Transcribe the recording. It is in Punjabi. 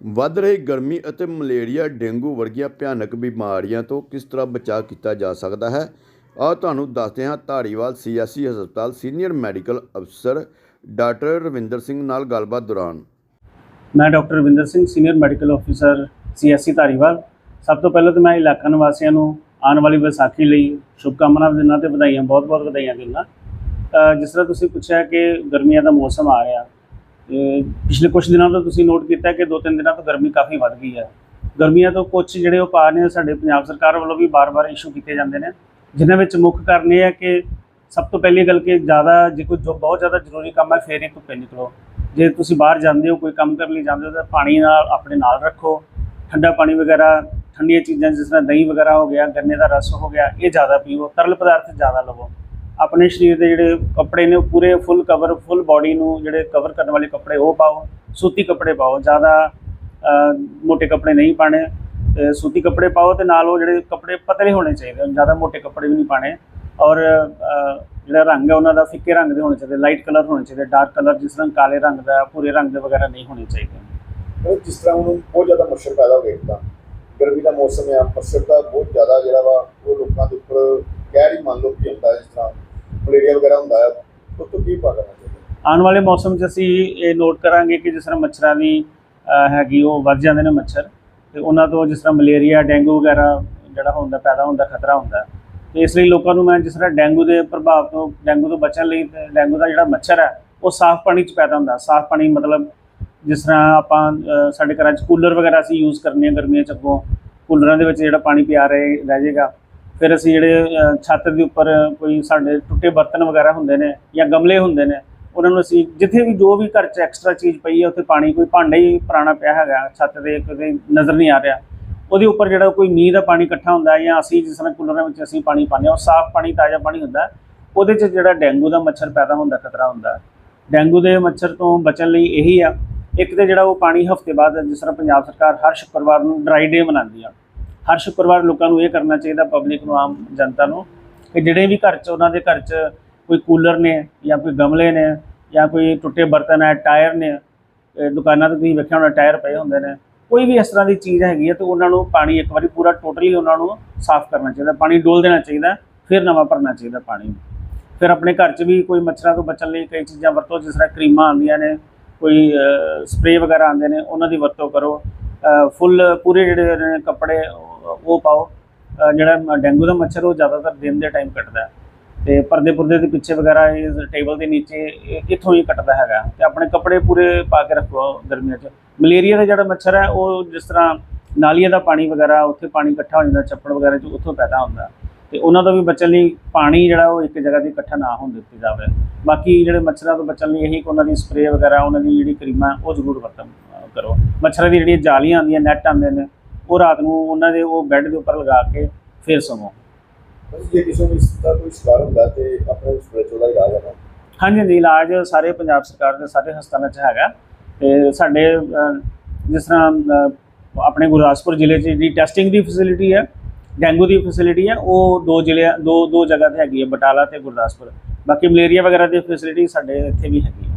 ਵੱਧ ਰਹੀ ਗਰਮੀ ਅਤੇ ਮਲੇਰੀਆ ਡੇਂਗੂ ਵਰਗੀਆਂ ਭਿਆਨਕ ਬਿਮਾਰੀਆਂ ਤੋਂ ਕਿਸ ਤਰ੍ਹਾਂ ਬਚਾਅ ਕੀਤਾ ਜਾ ਸਕਦਾ ਹੈ? ਆਓ ਤੁਹਾਨੂੰ ਦੱਸਦੇ ਹਾਂ ਧਾਰੀਵਾਲ ਸੀਐਸਸੀ ਹਸਪਤਾਲ ਸੀਨੀਅਰ ਮੈਡੀਕਲ ਅਫਸਰ ਡਾਕਟਰ ਰਵਿੰਦਰ ਸਿੰਘ ਨਾਲ ਗੱਲਬਾਤ ਦੌਰਾਨ। ਮੈਂ doctor Ravinder Singh, senior medical officer CSC Dhariwal. ਸਭ ਤੋਂ ਪਹਿਲਾਂ ਤਾਂ ਮੈਂ ਇਲਾਕਾ ਨਿਵਾਸੀਆਂ ਨੂੰ ਆਉਣ ਵਾਲੀ ਵਿਸਾਖੀ ਲਈ ਸ਼ੁਭਕਾਮਨਾਵਾਂ ਦਿੰਦਾ ਤੇ ਵਧਾਈਆਂ, ਬਹੁਤ-ਬਹੁਤ ਵਧਾਈਆਂ ਦਿੰਦਾ। ਜਿਸ ਤਰ੍ਹਾਂ ਤੁਸੀਂ ਪੁੱਛਿਆ ਕਿ ਗਰਮੀਆਂ ਦਾ ਮੌਸਮ ਆ ਰਿਹਾ ਪਿਛਲੇ ਕੁਝ ਦਿਨਾਂ ਤੋਂ ਤੁਸੀਂ ਨੋਟ ਕੀਤਾ ਕਿ ਦੋ ਤਿੰਨ ਦਿਨਾਂ ਤੋਂ ਗਰਮੀ ਕਾਫੀ ਵੱਧ ਗਈ ਹੈ ਗਰਮੀਆਂ ਤੋਂ ਕੁਝ ਜਿਹੜੇ ਉਪਾਅ ਨੇ ਸਾਡੇ ਪੰਜਾਬ ਸਰਕਾਰ ਵੱਲੋਂ ਵੀ ਬਾਰ-ਬਾਰ ਇਸ਼ੂ ਕੀਤੇ ਜਾਂਦੇ ਨੇ, ਜਿਨ੍ਹਾਂ ਵਿੱਚ ਮੁੱਖ ਕਾਰਨ ਇਹ ਹੈ ਕਿ ਸਭ ਤੋਂ ਪਹਿਲੀ ਗੱਲ ਕਿ ਜ਼ਿਆਦਾ ਜੇ ਕੋਈ ਜੋ ਬਹੁਤ ਜ਼ਿਆਦਾ ਜ਼ਰੂਰੀ ਕੰਮ ਹੈ, ਫੇਰ ਹੀ ਧੁੱਪੇ ਨਿਕਲੋ। ਜੇ ਤੁਸੀਂ ਬਾਹਰ ਜਾਂਦੇ ਹੋ, ਕੋਈ ਕੰਮ ਕਰਨ ਲਈ ਜਾਂਦੇ ਹੋ, ਤਾਂ ਪਾਣੀ ਨਾਲ, ਆਪਣੇ ਨਾਲ ਰੱਖੋ। ਠੰਡਾ ਪਾਣੀ ਵਗੈਰਾ, ਠੰਡੀਆਂ ਚੀਜ਼ਾਂ ਜਿਸ ਤਰ੍ਹਾਂ ਦਹੀਂ ਵਗੈਰਾ ਹੋ ਗਿਆ, ਗੰਨੇ ਦਾ ਰਸ ਹੋ ਗਿਆ, ਇਹ ਜ਼ਿਆਦਾ ਪੀਓ, ਤਰਲ ਪਦਾਰਥ ਜ਼ਿਆਦਾ ਲਵੋ। ਆਪਣੇ ਸਰੀਰ ਦੇ ਜਿਹੜੇ ਕੱਪੜੇ ਨੇ ਉਹ ਪੂਰੇ ਫੁੱਲ ਕਵਰ ਫੁੱਲ ਬਾਡੀ ਨੂੰ ਜਿਹੜੇ ਕਵਰ ਕਰਨ ਵਾਲੇ ਕੱਪੜੇ ਉਹ ਪਾਓ ਸੂਤੀ ਕੱਪੜੇ ਪਾਓ ਜ਼ਿਆਦਾ ਅ, ਮੋਟੇ ਕੱਪੜੇ ਨਹੀਂ ਪਾਣੇ ਤੇ ਸੂਤੀ ਕੱਪੜੇ ਪਾਓ ਤੇ ਨਾਲ ਉਹ ਜਿਹੜੇ ਕੱਪੜੇ ਪਤਲੇ ਹੋਣੇ ਚਾਹੀਦੇ ਹਨ ਜ਼ਿਆਦਾ ਮੋਟੇ ਕੱਪੜੇ ਵੀ ਨਹੀਂ ਪਾਣੇ ਔਰ ਜਿਹੜਾ ਰੰਗ ਹੈ ਉਹਨਾਂ ਦਾ ਫਿੱਕੇ ਰੰਗ ਦੇ ਹੋਣੇ ਚਾਹੀਦੇ ਲਾਈਟ ਕਲਰ ਹੋਣੇ ਚਾਹੀਦੇ ਡਾਰਕ ਕਲਰ ਜਿਸ ਤਰ੍ਹਾਂ ਕਾਲੇ ਰੰਗ ਦਾ ਭੂਰੇ ਰੰਗ ਦੇ ਵਗੈਰਾ ਨਹੀਂ ਹੋਣੇ ਚਾਹੀਦੇ ਜਿਸ ਤਰ੍ਹਾਂ ਹੁਣ ਬਹੁਤ ਜ਼ਿਆਦਾ ਮੱਛਰ ਪੈਦਾ ਹੋ ਗਿਆ ਤਾਂ ਗਰਮੀ ਦਾ ਮੌਸਮ ਹੈ ਮੱਛਰ ਦਾ ਬਹੁਤ ਜ਼ਿਆਦਾ ਜਿਹੜਾ ਵਾ ਉਹ ਲੋਕਾਂ ਦੇ ਉੱਪਰ ਕਹਿਰ ਹੀ ਮੰਨ ਲਓ ਕਿ ਹੁੰਦਾ ਹੈ, ਵਗੈਰਾ ਹੁੰਦਾ ਹੈ ਉਹ ਤੋਂ ਕੀ ਪਾ ਕਰਨਾ ਚਾਹੀਦਾ? ਆਉਣ ਵਾਲੇ ਮੌਸਮ 'ਚ ਅਸੀਂ ਇਹ ਨੋਟ ਕਰਾਂਗੇ ਕਿ ਜਿਸ ਤਰ੍ਹਾਂ ਮੱਛਰਾਂ ਦੀ ਹੈਗੀ ਉਹ ਵੱਧ ਜਾਂਦੇ ਨੇ ਮੱਛਰ ਤੇ ਉਹਨਾਂ ਤੋਂ ਜਿਸ ਤਰ੍ਹਾਂ ਮਲੇਰੀਆ ਡੇਂਗੂ ਵਗੈਰਾ ਜਿਹੜਾ ਹੁੰਦਾ ਪੈਦਾ ਹੁੰਦਾ ਖਤਰਾ ਹੁੰਦਾ ਤੇ ਇਸ ਲਈ ਲੋਕਾਂ ਨੂੰ ਮੈਂ ਜਿਸ ਤਰ੍ਹਾਂ ਡੈਂਗੂ ਦੇ ਪ੍ਰਭਾਵ ਤੋਂ ਡੈਂਗੂ ਤੋਂ ਬਚਣ ਲਈ ਤੇ ਡੇਂਗੂ ਦਾ ਜਿਹੜਾ ਮੱਛਰ ਹੈ ਉਹ ਸਾਫ਼ ਪਾਣੀ 'ਚ ਪੈਦਾ ਹੁੰਦਾ। ਸਾਫ਼ ਪਾਣੀ ਮਤਲਬ ਜਿਸ ਤਰ੍ਹਾਂ ਆਪਾਂ ਸਾਡੇ ਘਰਾਂ 'ਚ ਕੂਲਰ ਵਗੈਰਾ ਅਸੀਂ ਯੂਜ਼ ਕਰਨੇ ਆ ਗਰਮੀਆਂ 'ਚ ਅੱਗੋਂ। ਕੂਲਰਾਂ ਦੇ ਵਿੱਚ ਜਿਹੜਾ ਪਾਣੀ ਪਿਆ ਰਹੇ ਰਹਿ ਜਾਏਗਾ। ਫਿਰ ਅਸੀਂ ਜਿਹੜੇ ਅ, ਛੱਤ ਦੇ ਉੱਪਰ ਕੋਈ ਸਾਡੇ ਟੁੱਟੇ ਬਰਤਨ ਵਗੈਰਾ ਹੁੰਦੇ ਨੇ ਜਾਂ ਗਮਲੇ ਹੁੰਦੇ ਨੇ ਉਹਨਾਂ ਨੂੰ ਅਸੀਂ ਜਿੱਥੇ ਵੀ ਜੋ ਵੀ ਘਰ 'ਚ ਐਕਸਟਰਾ ਚੀਜ਼ ਪਈ ਹੈ ਉੱਥੇ ਪਾਣੀ ਕੋਈ ਭਾਂਡਾ ਹੀ ਪੁਰਾਣਾ ਪਿਆ ਹੈਗਾ ਛੱਤ ਦੇ ਕਿਤੇ ਨਜ਼ਰ ਨਹੀਂ ਆ ਰਿਹਾ ਉਹਦੇ ਉੱਪਰ ਜਿਹੜਾ ਕੋਈ ਮੀਂਹ ਦਾ ਪਾਣੀ ਇਕੱਠਾ ਹੁੰਦਾ ਹੈ ਜਾਂ ਅਸੀਂ ਜਿਸ ਤਰ੍ਹਾਂ ਕੂਲਰਾਂ ਵਿੱਚ ਅਸੀਂ ਪਾਣੀ ਪਾਉਂਦੇ ਹਾਂ ਉਹ ਸਾਫ਼ ਪਾਣੀ ਤਾਜ਼ਾ ਪਾਣੀ ਹੁੰਦਾ ਹੈ। ਉਹਦੇ 'ਚ ਜਿਹੜਾ ਡੈਂਗੂ ਦਾ ਮੱਛਰ ਪੈਦਾ ਹੁੰਦਾ ਖਤਰਾ ਹੁੰਦਾ ਹੈ। ਡੇਂਗੂ ਦੇ ਮੱਛਰ ਤੋਂ ਬਚਣ ਲਈ ਇਹੀ ਆ ਇੱਕ ਤੇ ਜਿਹੜਾ ਉਹ ਪਾਣੀ ਹਫ਼ਤੇ ਬਾਅਦ ਜਿਸ ਤਰ੍ਹਾਂ ਪੰਜਾਬ ਸਰਕਾਰ ਹਰ ਸ਼ੁੱਕਰਵਾਰ ਨੂੰ ਡਰਾਈ ਡੇ ਮਨਾਉਂਦੀ ਆ ਹਰ ਸ਼ੁੱਕਰਵਾਰ ਲੋਕਾਂ ਨੂੰ ਇਹ ਕਰਨਾ ਚਾਹੀਦਾ ਪਬਲਿਕ ਨੂੰ, ਆਮ ਜਨਤਾ ਨੂੰ, ਕਿ ਜਿਹੜੇ ਵੀ ਘਰ 'ਚ, ਉਹਨਾਂ ਦੇ ਘਰ 'ਚ ਕੋਈ ਕੂਲਰ ਨੇ ਜਾਂ ਕੋਈ ਗਮਲੇ ਨੇ ਜਾਂ ਕੋਈ ਟੁੱਟੇ ਬਰਤਨ ਹੈ, ਟਾਇਰ ਨੇ ਦੁਕਾਨਾਂ ਤੇ ਤੁਸੀਂ ਵੇਖਿਆ ਹੋਣਾ, ਟਾਇਰ ਪਏ ਹੁੰਦੇ ਨੇ, ਕੋਈ ਵੀ ਇਸ ਤਰ੍ਹਾਂ ਦੀ ਚੀਜ਼ ਹੈਗੀ ਹੈ ਤੇ ਉਹਨਾਂ ਨੂੰ ਪਾਣੀ ਇੱਕ ਵਾਰੀ ਪੂਰਾ ਟੋਟਲੀ ਉਹਨਾਂ ਨੂੰ ਸਾਫ਼ ਕਰਨਾ ਚਾਹੀਦਾ, ਪਾਣੀ ਡੋਲ ਦੇਣਾ ਚਾਹੀਦਾ, ਫਿਰ ਨਵਾਂ ਭਰਨਾ ਚਾਹੀਦਾ ਪਾਣੀ ਫਿਰ ਆਪਣੇ ਘਰ 'ਚ ਵੀ ਕੋਈ ਮੱਛਰਾਂ ਤੋਂ ਬਚਣ ਲਈ ਕਈ ਚੀਜ਼ਾਂ ਵਰਤੋ, ਜਿਸ ਤਰ੍ਹਾਂ ਕਰੀਮਾਂ ਆਉਂਦੀਆਂ ਨੇ, ਕੋਈ ਸਪਰੇਅ ਵਗੈਰਾ ਆਉਂਦੇ ਨੇ, ਉਹਨਾਂ ਦੀ ਵਰਤੋਂ ਕਰੋ। ਫੁੱਲ ਪੂਰੇ ਜਿਹੜੇ ਨੇ ਕੱਪੜੇ ਉਹ ਪਾਓ। ਜਿਹੜਾ ਡੇਂਗੂ ਦਾ ਮੱਛਰ ਉਹ ਜ਼ਿਆਦਾਤਰ ਦਿਨ ਦੇ ਟਾਈਮ ਕੱਟਦਾ। ਹੈ ਤੇ ਪਰਦੇ ਪੁਰਦੇ ਦੇ ਪਿੱਛੇ ਵਗੈਰਾ ਇਹ ਟੇਬਲ ਦੇ ਨੀਚੇ ਇੱਥੋਂ ਹੀ ਕੱਟਦਾ ਹੈਗਾ। ਤੇ ਆਪਣੇ ਕੱਪੜੇ ਪੂਰੇ ਪਾ ਕੇ ਰੱਖੋ ਗਰਮੀਆਂ 'ਚ। ਮਲੇਰੀਆ ਦਾ ਜਿਹੜਾ ਮੱਛਰ ਹੈ, ਉਹ ਜਿਸ ਤਰ੍ਹਾਂ ਨਾਲੀਆਂ ਦਾ ਪਾਣੀ ਵਗੈਰਾ, ਉੱਥੇ ਪਾਣੀ ਇਕੱਠਾ ਹੋ ਜਾਂਦਾ, ਛੱਪੜ ਵਗੈਰਾ 'ਚ ਉੱਥੋਂ ਪੈਦਾ ਹੁੰਦਾ। ਤੇ ਉਹਨਾਂ ਤੋਂ ਵੀ ਬਚਣ ਲਈ ਪਾਣੀ ਜਿਹੜਾ ਉਹ ਇੱਕ ਜਗ੍ਹਾ ਤੇ ਇਕੱਠਾ ਨਾ ਹੋਣ ਦਿੱਤੀ ਜਾਵੇ। ਬਾਕੀ ਜਿਹੜੇ ਮੱਛਰਾਂ ਤੋਂ ਬਚਣ ਲਈ ਇਹੀ ਕਿ ਉਹਨਾਂ ਦੀ ਸਪਰੇਅ ਵਗੈਰਾ, ਉਹਨਾਂ ਦੀ ਜਿਹੜੀ ਕਰੀਮਾਂ, ਉਹ ਜ਼ਰੂਰ ਵਰਤਣ ਕਰੋ। ਮੱਛਰਾਂ ਦੀ ਜਿਹੜੀਆਂ ਜਾਲੀਆਂ ਆਉਂਦੀਆਂ ਨੈਟ ਆਉਂਦੇ ਨੇ ਉਹ ਰਾਤ ਨੂੰ ਉਹਨਾਂ ਦੇ ਉਹ ਬੈੱਡ ਦੇ ਉੱਪਰ ਲਗਾ ਕੇ ਫਿਰ ਬਸ ਜੇ ਕਿਸੇ ਨੂੰ ਇਸ ਦਾ ਕੋਈ ਸ਼ਿਕਾਰ ਹੁੰਦਾ ਤੇ ਆਪਣੇ ਉਸ ਵੇਲੇ ਉਹਦਾ ਇਲਾਜ ਹੈ ਹਾਂਜੀ ਹਾਂਜੀ ਇਲਾਜ ਸਾਰੇ ਪੰਜਾਬ ਸਰਕਾਰ ਦੇ ਸਾਰੇ ਹਸਪਤਾਲਾਂ 'ਚ ਹੈਗਾ। ਤੇ ਸਾਡੇ ਜਿਸ ਤਰ੍ਹਾਂ ਆਪਣੇ ਗੁਰਦਾਸਪੁਰ ਜ਼ਿਲ੍ਹੇ 'ਚ ਜਿਹੜੀ ਟੈਸਟਿੰਗ ਦੀ ਫੈਸਿਲਿਟੀ ਹੈ ਡੇਂਗੂ ਦੀ ਫੈਸਿਲਿਟੀ ਹੈ ਉਹ ਦੋ ਜ਼ਿਲ੍ਹੇ ਦੋ ਦੋ ਜਗ੍ਹਾ ਤੇ ਹੈਗੀ ਹੈ ਬਟਾਲਾ ਤੇ ਗੁਰਦਾਸਪੁਰ। ਬਾਕੀ ਮਲੇਰੀਆ ਵਗੈਰਾ ਦੀ ਫੈਸਿਲਿਟੀ ਸਾਡੇ ਇੱਥੇ ਵੀ ਹੈਗੀ ਹੈ।